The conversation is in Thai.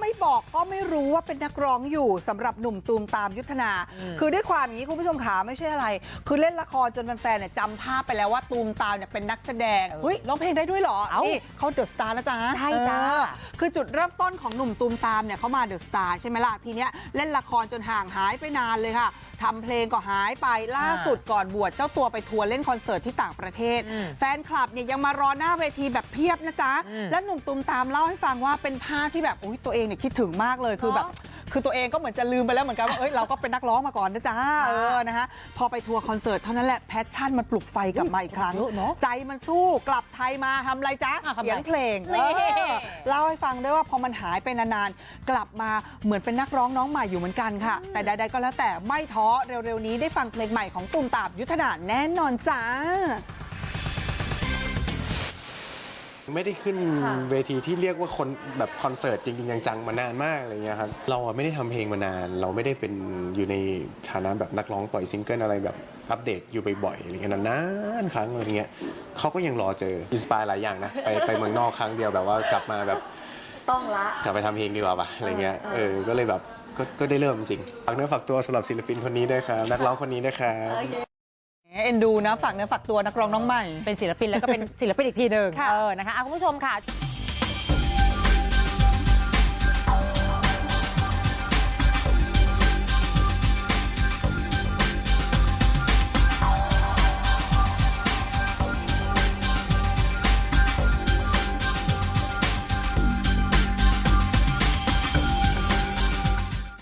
ไม่บอกก็ไม่รู้ว่าเป็นนักร้องอยู่สำหรับหนุ่มตูมตามยุทธนา คือด้วยความอย่างนี้คุณผู้ชมขาไม่ใช่อะไร คือเล่นละครจนแฟนๆเนี่ยจำภาพไปแล้วว่าตูมตามเนี่ยเป็นนักแสดงเฮ้ยร้องเพลงได้ด้วยเหรอเอ้านี่เขาเดอะสตาร์นะจ๊ะใช่จ้าเออคือจุดเริ่มต้นของหนุ่มตูมตามเนี่ยเขามาเดอะสตาร์ใช่ไหมล่ะทีเนี้ยเล่นละครจนห่างหายไปนานเลยค่ะทำเพลงก็หายไปล่าสุดก่อนบวชเจ้าตัวไปทัวร์เล่นคอนเสิร์ตที่ต่างประเทศอืมแฟนคลับเนี่ยยังมารอหน้าเวทีแบบเพียบนะจ๊ะอืมและหนุ่มตูมตามเล่าให้ฟังว่าเป็นภาพที่แบบอุ๊ยตัวเองเนี่ยคิดถึงมากเลยคือแบบคือตัวเองก็เหมือนจะลืมไปแล้วเหมือนกันว่าเอ้ยเราก็เป็นนักร้องมาก่อนนะจ๊ะเออนะคะพอไปทัวร์คอนเสิร์ตเท่านั้นแหละแพชชั่นมันปลุกไฟกลับมาอีกครั้งเยอะเนอะใจมันสู้กลับไทยมาทำอะไรจ๊ะอะทำอะไรเขียนเพลงนี่เออเล่าให้ฟังด้วยว่าพอมันหายไปนานๆ กลับมาเหมือนเป็นนักร้องน้องใหม่อยู่เหมือนกันค่ะ แต่ใดๆก็แล้วแต่ไม่ท้อเร็วๆนี้ได้ฟังเพลงใหม่ของตุ่มตามยุทธนาแน่นอนจ้า ไม่ได้ขึ้นค่ะเวทีที่เรียกว่าคนแบบคอนเสิร์ตจริงๆจังๆมานานมากอะไรเงี้ยครับเราอะไม่ได้ทำเพลงมานาน เราไม่ได้เป็นอยู่ในฐานะแบบนักร้องปล่อยซิงเกิลอะไรแบบอัปเดตอยู่บ่อยๆอะไรเงี้ยนานๆครั้งอะไรเงี้ยเขาก็ยังรอเจออินสปายหลายอย่างนะไปไปเมืองนอกครั้งเดียวแบบว่ากลับมาแบบต้องละกลับไปทำเพลงดีกว่าปะอะไรเงี้ยเอเอออก็เลยแบบก็ก็ได้เริ่มจริงฝากเนื้อฝากตัวสำหรับศิลปินคนนี้ด้วยครับนักร้องคนนี้นะครับ เอ็นดูนะฝากเนื้อฝากตัวนักร้องน้องใหม่ เป็นศิลปินแล้วก็เป็นศิลปินอีกทีหนึ่งค่ะเออนะคะอะคุณผู้ชมค่ะ